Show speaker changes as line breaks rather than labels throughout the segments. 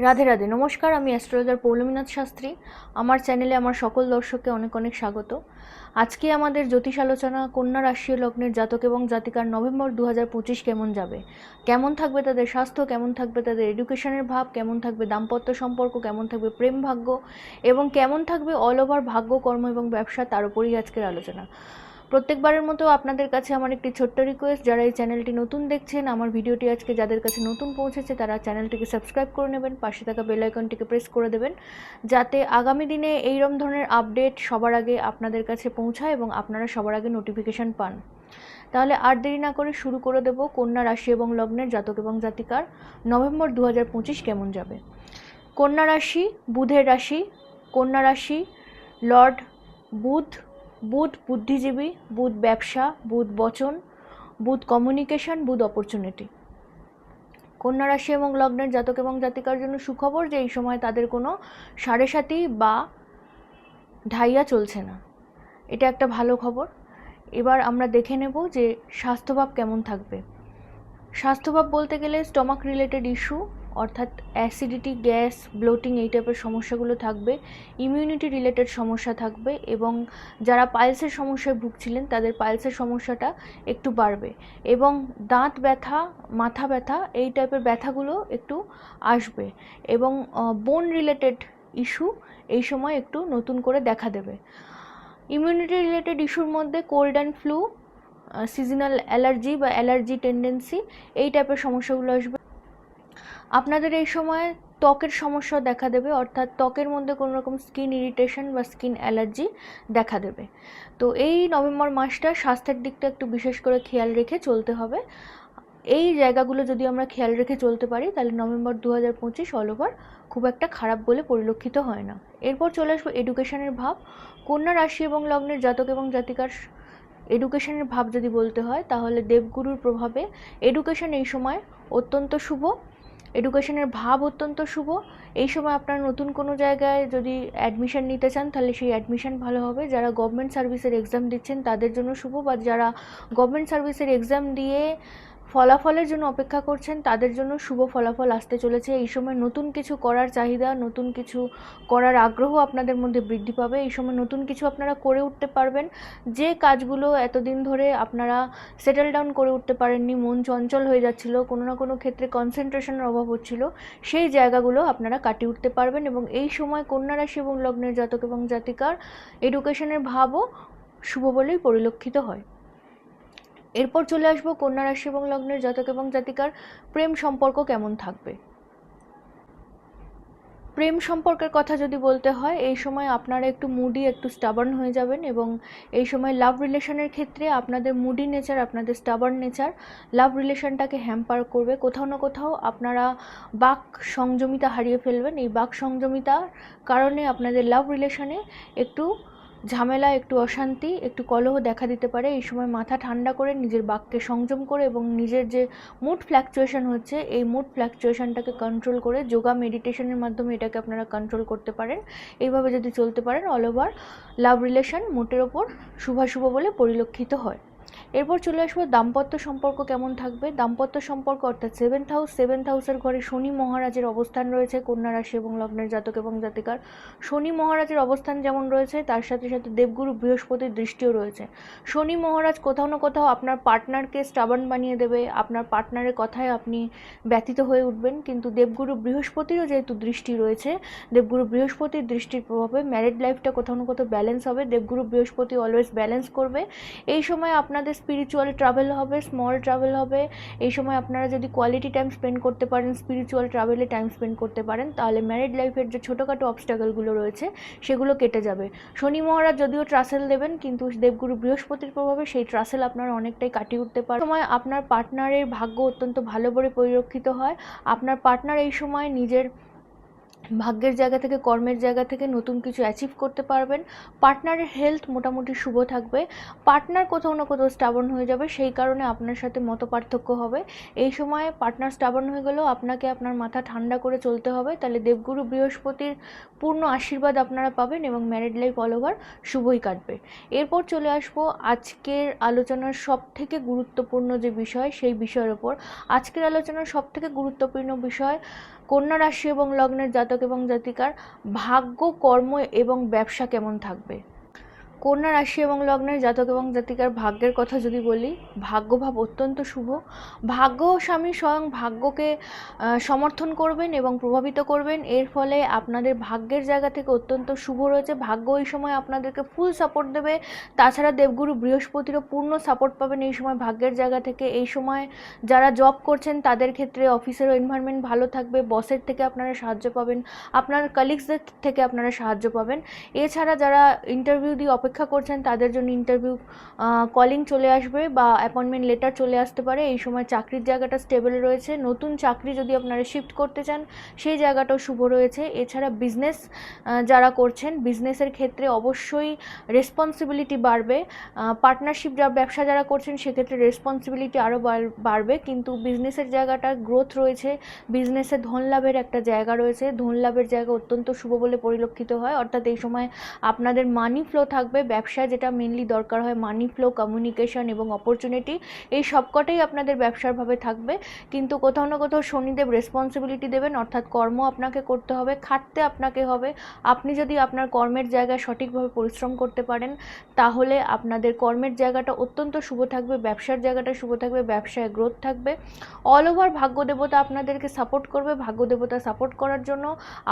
রাধে রাধে, নমস্কার, আমি অ্যাস্ট্রোলজার পৌলমীনাথ শাস্ত্রী। আমার চ্যানেলে আমার সকল দর্শককে অনেক অনেক স্বাগত। আজকে আমাদের জ্যোতিষ আলোচনা, কন্যা রাশি লগ্নের জাতক এবং জাতিকার নভেম্বর দু পঁচিশ কেমন যাবে? কেমন থাকবে তাদের স্বাস্থ্য? কেমন থাকবে তাদের এডুকেশনের ভাব? কেমন থাকবে দাম্পত্য সম্পর্ক? কেমন থাকবে প্রেম ভাগ্য? এবং কেমন থাকবে অল ওভার ভাগ্য, কর্ম এবং ব্যবসা? তার উপরই আজকের আলোচনা। প্রত্যেকবারের মতো আপনাদের কাছে আমার একটি ছোট্ট রিকোয়েস্ট যারা এই চ্যানেলটি নতুন দেখছেন, আমার ভিডিওটি আজকে যাদের কাছে নতুন পৌঁছেছে, তারা চ্যানেলটিকে সাবস্ক্রাইব করে নেবেন, পাশে থাকা বেল আইকনটিকে প্রেস করে দেবেন, যাতে আগামী দিনে এইরকম ধরনের আপডেট সবার আগে আপনাদের কাছে পৌঁছায় এবং আপনারা সবার আগে নোটিফিকেশান পান। তাহলে আর দেরি না করে শুরু করে দেব কন্যা রাশি এবং লগ্নের জাতক এবং জাতিকার। নভেম্বর দু হাজার পঁচিশ কেমন যাবে? কন্যা রাশি, বুধের রাশি, কন্যা রাশি, লর্ড, বুধ বুধ বুদ্ধিজীবী, বুধ ব্যবসা, বুধ বচন, বুধ কমিউনিকেশন বুধ অপরচুনিটি কন্যা রাশি এবং লগ্নের জাতক এবং জাতিকার জন্য সুখবর যে এই সময় তাদের কোনো সাড়ে সাতি বা ঢাইয়া চলছে না। এটা একটা ভালো খবর। এবার আমরা দেখে নেব যে স্বাস্থ্যভাব কেমন থাকবে। স্বাস্থ্যভাব বলতে গেলে স্টমাক রিলেটেড ইস্যু অর্থাৎ অ্যাসিডিটি, গ্যাস, ব্লোটিং এই টাইপের সমস্যাগুলো থাকবে ইমিউনিটি রিলেটেড সমস্যা থাকবে এবং যারা পাইলসের সমস্যায় ভুগছিলেন তাদের পাইলসের সমস্যাটা একটু বাড়বে এবং দাঁত ব্যথা, মাথা ব্যথা এই টাইপের ব্যথাগুলো একটু আসবে এবং বোন রিলেটেড ইস্যু এই সময় একটু নতুন করে দেখা দেবে। ইমিউনিটি রিলেটেড ইস্যুর মধ্যে cold and flu seasonal allergy বা অ্যালার্জি টেন্ডেন্সি এই টাইপের সমস্যাগুলো আসবে। আপনাদের এই সময় ত্বকের সমস্যা দেখা দেবে, অর্থাৎ ত্বকের মধ্যে কোনো রকম স্কিন ইরিটেশন বা স্কিন অ্যালার্জি দেখা দেবে। তো এই নভেম্বর মাসটা স্বাস্থ্যের দিকটা একটু বিশেষ করে খেয়াল রেখে চলতে হবে। এই জায়গাগুলো যদি আমরা খেয়াল রেখে চলতে পারি, তাহলে নভেম্বর দু হাজার পঁচিশ অল ওভার খুব একটা খারাপ বলে পরিলক্ষিত হয় না। এরপর চলে আসব এডুকেশনের ভাব। কন্যা রাশি এবং লগ্নের জাতক এবং জাতিকার এডুকেশনের ভাব যদি বলতে হয়, তাহলে দেবগুরুর প্রভাবে এডুকেশন এই সময় অত্যন্ত শুভ। এডুকেশনের ভাব অত্যন্ত শুভ। এই সময় আপনারা নতুন কোনো জায়গায় যদি অ্যাডমিশন নিতে চান, তাহলে সেই অ্যাডমিশন ভালো হবে। যারা গভর্নমেন্ট সার্ভিসের এক্সাম দিচ্ছেন, তাদের জন্য শুভ। বা যারা গভর্নমেন্ট সার্ভিসের এক্সাম দিয়ে ফলাফলের জন্য অপেক্ষা করছেন, তাদের জন্য শুভ ফলাফল আসতে চলেছে। এই সময় নতুন কিছু করার চাহিদা, নতুন কিছু করার আগ্রহ আপনাদের মধ্যে বৃদ্ধি পাবে। এই সময় নতুন কিছু আপনারা করে উঠতে পারবেন। যে কাজগুলো এতদিন ধরে আপনারা সেটেল ডাউন করে উঠতে পারেননি, মন চঞ্চল হয়ে যাচ্ছিল, কোনো না কোনো ক্ষেত্রে কনসেন্ট্রেশনের অভাব হচ্ছিল, সেই জায়গাগুলো আপনারা কাটিয়ে উঠতে পারবেন এবং এই সময় কন্যা রাশি এবং লগ্নের জাতক এবং জাতিকার এডুকেশনের ভাবও শুভ বলেই পরিলক্ষিত হয়। এরপর চলে আসব কন্যা রাশি এবং লগ্নের জাতক এবং জাতিকার প্রেম সম্পর্ক কেমন থাকবে? প্রেম সম্পর্কের কথা যদি বলতে হয়, এই সময় আপনারা একটু মুডি একটু স্টাবার্ন হয়ে যাবেন এবং এই সময় লাভ রিলেশনের ক্ষেত্রে আপনাদের মুডি নেচার আপনাদের স্টাবার্ন নেচার লাভ রিলেশনটাকে হ্যাম্পার করবে। কোথাও না কোথাও আপনারা বাক সংযমিতা হারিয়ে ফেলবেন। এই বাক সংযমিতার কারণে আপনাদের লাভ রিলেশনে একটু ঝামেলা, একটু অশান্তি, একটু কলহ দেখা দিতে পারে। এই সময় মাথা ঠান্ডা করে নিজের বাক্যে সংযম করে এবং নিজের যে মুড ফ্ল্যাকচুয়েশন হচ্ছে, এই মুড ফ্ল্যাকচুয়েশনটাকে কন্ট্রোল করে যোগা মেডিটেশনের মাধ্যমে এটাকে আপনারা কন্ট্রোল করতে পারেন। এইভাবে যদি চলতে পারেন অল ওভার লাভ রিলেশন মুটের ওপর শুভাশুভ বলে পরিলক্ষিত হয়। এরপর চলে আসব দাম্পত্য সম্পর্ক কেমন থাকবে? দাম্পত্য সম্পর্ক অর্থাৎ সেভেন্থ হাউস সেভেন্থ হাউসের ঘরে শনি মহারাজের অবস্থান রয়েছে, কন্যা রাশি এবং লগ্নের জাতক এবং জাতিকার। শনি মহারাজের অবস্থান যেমন রয়েছে, তার সাথে সাথে দেবগুরু বৃহস্পতির দৃষ্টিও রয়েছে। শনি মহারাজ কোথাও না কোথাও আপনার পার্টনারকে স্টাবার্ন বানিয়ে দেবে, আপনার পার্টনারের কথায় আপনি ব্যতীত হয়ে উঠবেন, কিন্তু দেবগুরু বৃহস্পতিরও যেহেতু দৃষ্টি রয়েছে, দেবগুরু বৃহস্পতির দৃষ্টির প্রভাবে ম্যারিড লাইফটা কোথাও না কোথাও ব্যালেন্স হবে, দেবগুরু বৃহস্পতি অলওয়েজ ব্যালেন্স করবে। এই সময় আপনাদের স্পিরিচুয়াল ট্রাভেল হবে স্মল ট্রাভেল হবে। এই সময় আপনারা যদি কোয়ালিটি টাইম স্পেন্ড করতে পারেন স্পিরিচুয়াল ট্রাভেলে টাইম স্পেন্ড করতে পারেন, তাহলে ম্যারিড লাইফের যে ছোটোখাটো অবস্টাকেলগুলো রয়েছে, সেগুলো কেটে যাবে। শনি মহারাজ যদিও ট্রাসেল দেবেন, কিন্তু দেবগুরু বৃহস্পতির প্রভাবে সেই ট্রাসেল আপনারা অনেকটাই কাটিয়ে উঠতে পারেন সময় আপনার পার্টনারের ভাগ্য অত্যন্ত ভালো করে পরিলক্ষিত হয়। আপনার পার্টনার এই সময় নিজের ভাগ্যের জায়গা থেকে, কর্মের জায়গা থেকে নতুন কিছু অ্যাচিভ করতে পারবেন। পার্টনারের হেলথ মোটামুটি শুভ থাকবে। পার্টনার কোথাও না কোথাও স্টাবন হয়ে যাবে, সেই কারণে আপনার সাথে মত পার্থক্য হবে। এই সময় পার্টনার স্টাবন হয়ে গেলেও আপনাকে আপনার মাথা ঠান্ডা করে চলতে হবে। তাহলে দেবগুরু বৃহস্পতির পূর্ণ আশীর্বাদ আপনারা পাবেন এবং ম্যারিড লাইফ অল ওভার শুভই কাটবে। এরপর চলে আসব আজকের আলোচনার সব থেকে গুরুত্বপূর্ণ যে বিষয়, সেই বিষয়ের ওপর। আজকের আলোচনার সব থেকে গুরুত্বপূর্ণ বিষয় কন্যা রাশি এবং লগ্নের জাতক এবং জাতিকার ভাগ্য কর্ম এবং ব্যবসা কেমন থাকবে? কন্যা রাশি এবং লগ্নের জাতক এবং জাতিকার ভাগ্যের কথা যদি বলি, ভাগ্যভাব অত্যন্ত শুভ। ভাগ্য স্বামী স্বয়ং ভাগ্যকে সমর্থন করবেন এবং প্রভাবিত করবেন। এর ফলে আপনাদের ভাগ্যের জায়গা থেকে অত্যন্ত শুভ রয়েছে। ভাগ্য এই সময় আপনাদেরকে ফুল সাপোর্ট দেবে। তাছাড়া দেবগুরু বৃহস্পতিরও পূর্ণ সাপোর্ট পাবেন এই সময় ভাগ্যের জায়গা থেকে। এই সময় যারা জব করছেন, তাদের ক্ষেত্রে অফিসেরও এনভায়রনমেন্ট ভালো থাকবে। বসের থেকে আপনারা সাহায্য পাবেন। আপনার কালিগসদের থেকে আপনারা সাহায্য পাবেন। এছাড়া যারা ইন্টারভিউ দিয়ে অপেক্ষা করছেন, তাদের জন্য ইন্টারভিউ কলিং চলে আসবে বা অ্যাপয়েন্টমেন্ট লেটার চলে আসতে পারে। এই সময় চাকরির জায়গাটা স্টেবল রয়েছে। নতুন চাকরি যদি আপনারা শিফট করতে চান, সেই জায়গাটাও শুভ রয়েছে। এছাড়া বিজনেস যারা করছেন বিজনেসের ক্ষেত্রে অবশ্যই রেসপন্সিবিলিটি বাড়বে। পার্টনারশিপ যা ব্যবসা যারা করছেন, সেক্ষেত্রে রেসপন্সিবিলিটি আরও বাড়বে। কিন্তু বিজনেসের জায়গাটা গ্রোথ রয়েছে। বিজনেসে ধন লাভের একটা জায়গা রয়েছে। ধন লাভের জায়গা অত্যন্ত শুভ বলে পরিলক্ষিত হয়। অর্থাৎ এই সময় আপনাদের মানি ফ্লো থাকবে। ব্যবসায় যেটা মেনলি দরকার হয় মানি ফ্লো কমিউনিকেশন এবং অপরচুনিটি এই সবকটাই আপনাদের ব্যবসারভাবে থাকবে। কিন্তু কোথাও না কোথাও শনিদেব রেসপন্সিবিলিটি দেবেন, অর্থাৎ কর্ম আপনাকে করতে হবে, খাটতে আপনাকে হবে। আপনি যদি আপনার কর্মের জায়গায় সঠিকভাবে পরিশ্রম করতে পারেন, তাহলে আপনাদের কর্মের জায়গাটা অত্যন্ত শুভ থাকবে, ব্যবসার জায়গাটা শুভ থাকবে, ব্যবসায় গ্রোথ থাকবে। অল ওভার ভাগ্য দেবতা আপনাদেরকে সাপোর্ট করবে, ভাগ্য দেবতা সাপোর্ট করার জন্য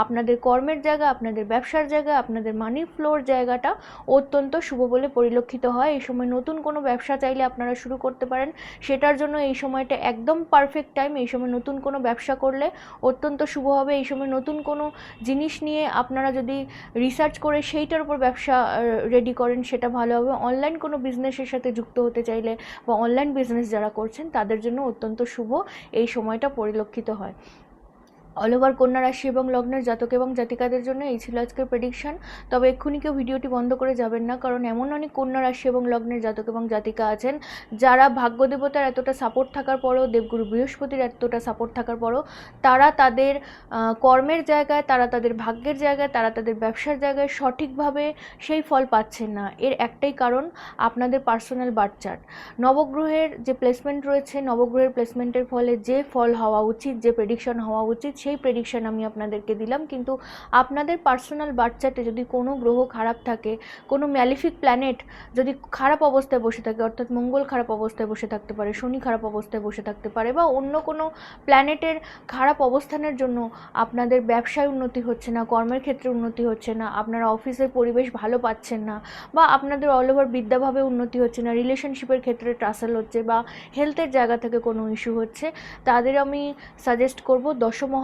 আপনাদের কর্মের জায়গা, আপনাদের ব্যবসার জায়গা, আপনাদের মানি ফ্লোর জায়গাটা অত্যন্ত শুভ বলে পরিলক্ষিত হয়। এই সময় নতুন কোনো ব্যবসা চাইলে আপনারা শুরু করতে পারেন। সেটার জন্য এই সময়টা একদম পারফেক্ট টাইম এই সময় নতুন কোনো ব্যবসা করলে অত্যন্ত শুভ হবে। এই সময় নতুন কোনো জিনিস নিয়ে আপনারা যদি রিসার্চ করে সেইটার উপর ব্যবসা রেডি করেন, সেটা ভালো হবে। অনলাইন কোনো বিজনেসের সাথে যুক্ত হতে চাইলে বা অনলাইন বিজনেস যারা করছেন, তাদের জন্য অত্যন্ত শুভ এই সময়টা পরিলক্ষিত হয়। অল ওভার কন্যা রাশি এবং লগ্নের জাতক এবং জাতিকাদের জন্য এই ছিল আজকের প্রেডিকশন তবে এক্ষুনি কেউ ভিডিওটি বন্ধ করে যাবেন না, কারণ এমন অনেক কন্যা রাশি এবং লগ্নের জাতক এবং জাতিকা আছেন যারা ভাগ্য দেবতার এতটা সাপোর্ট থাকার পরেও, দেবগুরু বৃহস্পতির এতটা সাপোর্ট থাকার পরও, তারা তাদের কর্মের জায়গায়, তারা তাদের ভাগ্যের জায়গায়, তারা তাদের ব্যবসার জায়গায় সঠিকভাবে সেই ফল পাচ্ছেন না। এর একটাই কারণ আপনাদের পার্সোনাল বার্থ চার্ট নবগ্রহের যে প্লেসমেন্ট রয়েছে, নবগ্রহের প্লেসমেন্টের ফলে যে ফল হওয়া উচিত, যে প্রেডিকশন হওয়া উচিত সেই প্রেডিকশন আমি আপনাদেরকে দিলাম। কিন্তু আপনাদের পার্সোনাল বার্থ চার্টে যদি কোনো গ্রহ খারাপ থাকে, কোনো ম্যালিফিক প্ল্যানেট যদি খারাপ অবস্থায় বসে থাকে, অর্থাৎ মঙ্গল খারাপ অবস্থায় বসে থাকতে পারে, শনি খারাপ অবস্থায় বসে থাকতে পারে বা অন্য কোনো প্ল্যানেটের খারাপ অবস্থানের জন্য আপনাদের ব্যবসায় উন্নতি হচ্ছে না, কর্মের ক্ষেত্রে উন্নতি হচ্ছে না, আপনারা অফিসের পরিবেশ ভালো পাচ্ছেন না বা আপনাদের অল ওভার বিদ্যাভাবে উন্নতি হচ্ছে না রিলেশনশিপের ক্ষেত্রে ট্রাসেল হচ্ছে বা হেলথের জায়গা থেকে কোনো ইস্যু হচ্ছে, তাদের আমি সাজেস্ট করব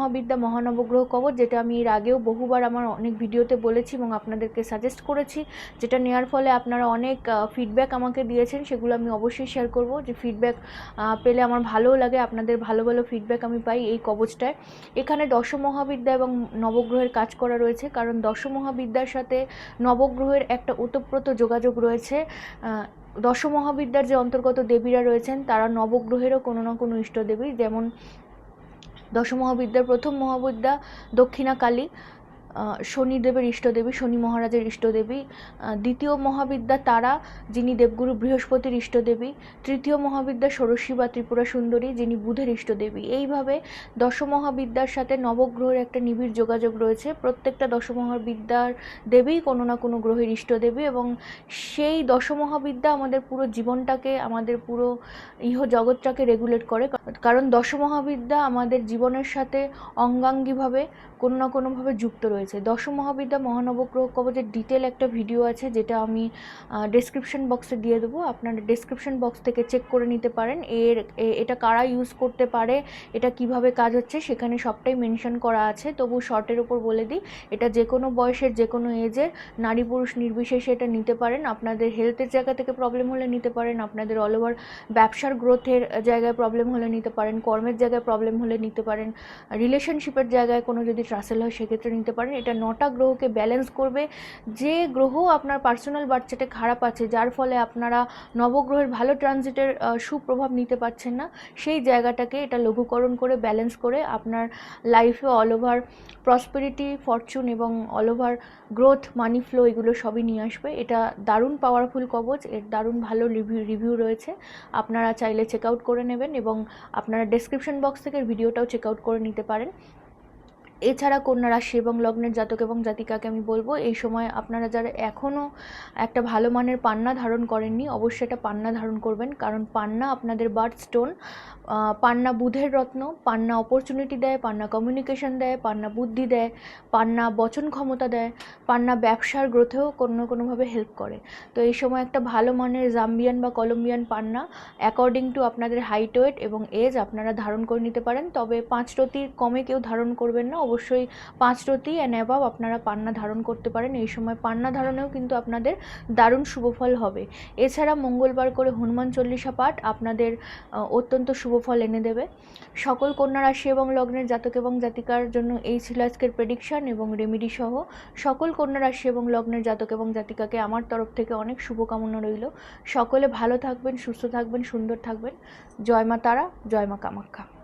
দশমহাবিদ্যা মহানবগ্রহ কবচ যেটা আমি এর আগেও বহুবার আমার অনেক ভিডিওতে বলেছি এবং আপনাদেরকে সাজেস্ট করেছি, যেটা নেওয়ার ফলে আপনারা অনেক ফিডব্যাক আমাকে দিয়েছেন, সেগুলো আমি অবশ্যই শেয়ার করব। যে ফিডব্যাক পেলে আমার ভালোও লাগে, আপনাদের ভালো ভালো ফিডব্যাক আমি পাই এই কবচটায়। এখানে দশ মহাবিদ্যা এবং নবগ্রহের কাজ করা রয়েছে, কারণ দশ মহাবিদ্যার সাথে নবগ্রহের একটা ওতপ্রোত যোগাযোগ রয়েছে। দশমহাবিদ্যার যে অন্তর্গত দেবীরা রয়েছেন, তারা নবগ্রহেরও কোনো না কোনো ইষ্টদেবী যেমন দশমহাবিদ্যার প্রথম মহাবিদ্যা দক্ষিণা কালী শনিদেবের ইষ্টদেবী, শনি মহারাজের ইষ্টদেবী দ্বিতীয় মহাবিদ্যা তারা, যিনি দেবগুরু বৃহস্পতির ইষ্টদেবী, তৃতীয় মহাবিদ্যা ষোড়শী বা ত্রিপুরা সুন্দরী, যিনি বুধের ইষ্টদেবী। এইভাবে দশমহাবিদ্যার সাথে নবগ্রহের একটা নিবিড় যোগাযোগ রয়েছে। প্রত্যেকটা দশমহাবিদ্যার দেবী কোনো না কোনো গ্রহের ইষ্টদেবী এবং সেই দশমহাবিদ্যা আমাদের পুরো জীবনটাকে, আমাদের পুরো ইহ জগৎটাকে রেগুলেট করে। কারণ দশমহাবিদ্যা আমাদের জীবনের সাথে অঙ্গাঙ্গিভাবে কোনো না কোনোভাবে যুক্ত রয়েছে। দশমহাবিদ্যা মহানবগ্রহ কবচের ডিটেল একটা ভিডিও আছে, যেটা আমি ডেসক্রিপশন বক্সে দিয়ে দেবো। আপনারা ডেসক্রিপশন বক্স থেকে চেক করে নিতে পারেন। এর এটা কারা ইউজ করতে পারে, এটা কীভাবে কাজ হচ্ছে, সেখানে সবটাই মেনশন করা আছে। তবু শর্টের ওপর বলে দিই, এটা যে কোনো বয়সের, যে কোনো এজের নারী পুরুষ নির্বিশেষে এটা নিতে পারেন। আপনাদের হেলথের জায়গা থেকে প্রবলেম হলে নিতে পারেন। আপনাদের অল ওভার ব্যবসার গ্রোথের জায়গায় প্রবলেম হলে নিতে পারেন। কর্মের জায়গায় প্রবলেম হলে নিতে পারেন। রিলেশনশিপের জায়গায় কোনো যদি ট্রাসেল হয়, সেক্ষেত্রে নিতে পারেন। এটা নটা গ্রহকে ব্যালেন্স করবে। যে গ্রহ আপনার পার্সোনাল বাচ্চাটা খারাপ আছে, যার ফলে আপনারা নবগ্রহের ভালো ট্রানজিটের সুপ্রভাব নিতে পারছেন না, সেই জায়গাটাকে এটা লঘুকরণ করে ব্যালেন্স করে আপনার লাইফে অল ওভার প্রসপেরিটি ফরচুন এবং all over growth money flow এগুলো সবই নিয়ে আসবে। এটা দারুণ পাওয়ারফুল কবচ, এর দারুণ ভালো রিভিউ রিভিউ রয়েছে। আপনারা চাইলে চেক আউট করে নেবেন এবং আপনারা ডেসক্রিপশন বক্স থেকে ভিডিওটাও চেক আউট করে নিতে পারেন। এছাড়া কন্যা রাশি এবং লগ্নের জাতক এবং জাতিকাকে আমি বলব, এই সময় আপনারা যারা এখনও একটা ভালো মানের পান্না ধারণ করেননি, অবশ্যই একটা পান্না ধারণ করবেন। কারণ পান্না আপনাদের বার্থ স্টোন পান্না বুধের রত্ন, পান্না অপরচুনিটি দেয়, পান্না কমিউনিকেশন দেয়, পান্না বুদ্ধি দেয়, পান্না বচন ক্ষমতা দেয়, পান্না ব্যবসার গ্রোথেও কোনো কোনোভাবে হেল্প করে। তো এই সময় একটা ভালো মানের জাম্বিয়ান বা কলম্বিয়ান পান্না অ্যাকর্ডিং টু আপনাদের হাইট ওয়েট এবং এজ আপনারা ধারণ করে নিতে পারেন। তবে পাঁচ রতির কমে কেউ ধারণ করবেন না অবশ্যই পাঁচ রতি অ্যান্ড অ্যাবাভ আপনারা পান্না ধারণ করতে পারেন। এই সময় পান্না ধারণেও কিন্তু আপনাদের দারুণ শুভফল হবে। এছাড়া মঙ্গলবার করে হনুমান চল্লিশা পাঠ আপনাদের অত্যন্ত শুভফল এনে দেবে। সকল কন্যা রাশি এবং লগ্নের জাতক এবং জাতিকার জন্য এই ছিল আজকের প্রেডিকশন এবং রেমিডি সহ। সকল কন্যা রাশি এবং লগ্নের জাতক এবং জাতিকাকে আমার তরফ থেকে অনেক শুভকামনা রইল। সকলে ভালো থাকবেন, সুস্থ থাকবেন, সুন্দর থাকবেন। জয় মা তারা, জয় মা কামাখ্যা।